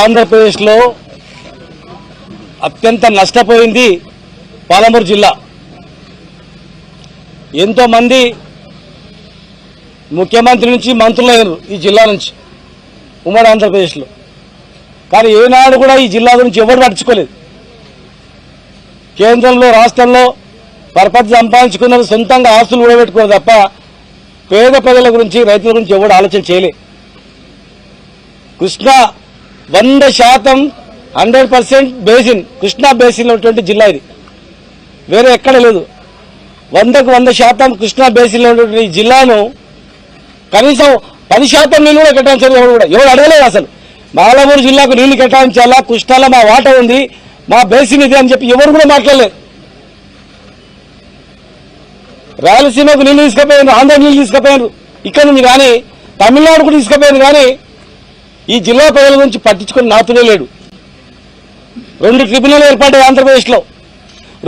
ఆంధ్రప్రదేశ్లో అత్యంత నష్టపోయింది పాలమూరు జిల్లా. ఎంతో మంది ముఖ్యమంత్రి నుంచి మంత్రులు ఈ జిల్లా నుంచి ఉమ్మడి ఆంధ్రప్రదేశ్లో. కానీ ఏనాడు కూడా ఈ జిల్లా గురించి ఎవరు పట్టించుకోలేదు. కేంద్రంలో రాష్ట్రంలో పరపతి సంపాదించుకున్నారు సొంతంగా ఆస్తులు కూడబెట్టుకున్నారు తప్ప పేద ప్రజల గురించి రైతుల గురించి ఎవరు ఆలోచన చేయలే. కృష్ణా వంద శాతం hundred percent basin Krishna basin ఉన్నటువంటి జిల్లా ఇది. వేరే ఎక్కడ లేదు. వందకు వంద శాతం కృష్ణా బేసిన్లో ఉన్నటువంటి జిల్లాను కనీసం పది శాతం నీళ్ళు కూడా కేటాయించారు ఎవరు కూడా. ఎవరు అడగలేదు అసలు. మాలమూరు జిల్లాకు నీళ్ళు కేటాయించాలా కృష్ణాలో మా వాట ఉంది మా బేసిన్ ఇది అని చెప్పి ఎవరు కూడా మాట్లాడలేదు. రాయలసీమకు నీళ్ళు తీసుకుపోయారు ఆంధ్ర నీళ్ళు తీసుకుపోయారు ఇక్కడ నుంచి కానీ తమిళనాడుకు తీసుకుపోయారు కానీ ఈ జిల్లా ప్రజల గురించి పట్టించుకొని నాతుడే లేడు. రెండు ట్రిబ్యునల్ ఏర్పడ్డాయి ఆంధ్రప్రదేశ్లో.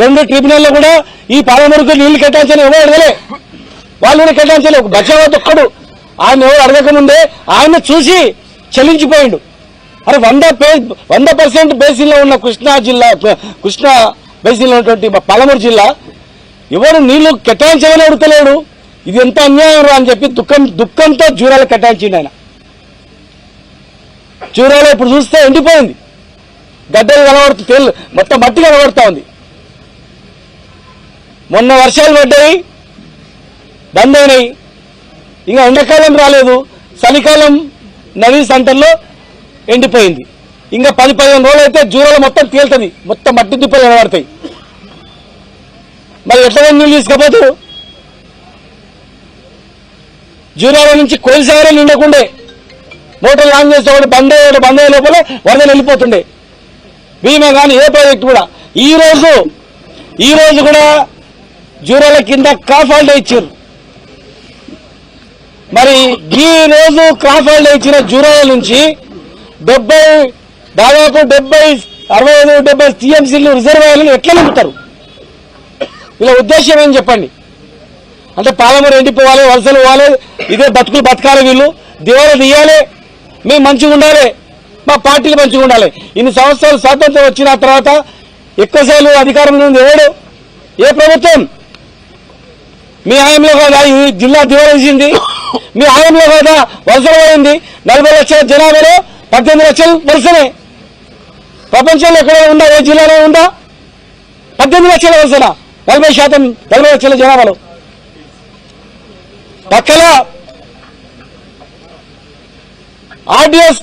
రెండు ట్రిబ్యునల్లో కూడా ఈ పాలమూరుకు నీళ్ళు కేటాయించని ఎవరో అడగలే. వాళ్ళు కూడా కేటాయించలే. ఒక బచ్చావత్ ఒక్కడు. ఆయన ఎవరు అడగకముందే ఆయన చూసి చెల్లించిపోయిండు. అరే వంద పే వంద పర్సెంట్ బేసిన్లో ఉన్న కృష్ణా జిల్లా కృష్ణా బేసిన్లో ఉన్నటువంటి పాలమూరు జిల్లా ఎవరు నీళ్ళు కేటాయించమని అడుగుతలేడు. ఇది ఎంత అన్యాయం అని చెప్పి దుఃఖం దుఃఖంతో జూరాలు కేటాయించిండు ఆయన. చూరాలో ఇప్పుడు చూస్తే ఎండిపోయింది. గడ్డలు కనబడుతూ తేలు మొత్తం మట్టి కనబడుతూ ఉంది. మొన్న వర్షాలు పడ్డాయి బంద్ అయినాయి. ఇంకా ఎండాకాలం రాలేదు. చలికాలం నదీ సెంటర్లో ఎండిపోయింది. ఇంకా పది పదిహేను రోజులు అయితే జూరాలు మొత్తం తేలుతుంది. మొత్తం మట్టి దుప్పలు కనబడతాయి. మరి ఎట్లా నీళ్ళు తీసుకపోతారు? జూరాల నుంచి కోయిసాగరం నిండకుండే మోటార్ ఆన్ చేసేవాడు బంద్ అయ్యాడు బంద్ అయ్యే లోపల వరదలు వెళ్ళిపోతుండే. బీమా కానీ ఏ ప్రాజెక్ట్ కూడా. ఈ రోజు ఈ రోజు కూడా జూరాల కింద క్రాఫ్ హాలిడే ఇచ్చారు మరి ఈ రోజు క్రాఫ్ హాలిడే ఇచ్చిన జూరాల నుంచి డెబ్బై దాదాపు డెబ్బై అరవై ఐదు డెబ్బై టీఎంసీలు రిజర్వాయర్లను ఎట్లా నింపుతారు? ఇలా ఉద్దేశం ఏం చెప్పండి? అంటే పాలమూరు ఎండిపోవాలి వలసలు పోవాలి ఇదే బతుకులు బతకాలి వీళ్ళు. దేవుడు తీయాలి మేము మంచిగా ఉండాలి. మా పార్టీలు మంచిగా ఉండాలి. ఇన్ని సంవత్సరాలు స్వాతంత్రం వచ్చిన తర్వాత ఎక్కువసేపు అధికారంలో ఉంది ఎవడు? ఏ ప్రభుత్వం? మీ హయాంలో కాదా? ఈ జిల్లా దివాలేసింది మీ హయాంలో కాదా? వలసలు పోయింది. నలభై లక్షల జనాభాలో పద్దెనిమిది లక్షలు వలసనే ప్రపంచంలో ఎక్కడ ఉందా? ఏ జిల్లాలో ఉందా? పద్దెనిమిది లక్షల వలసన నలభై శాతం నలభై లక్షల జనాభాలో. పక్కన ఆర్డిఎస్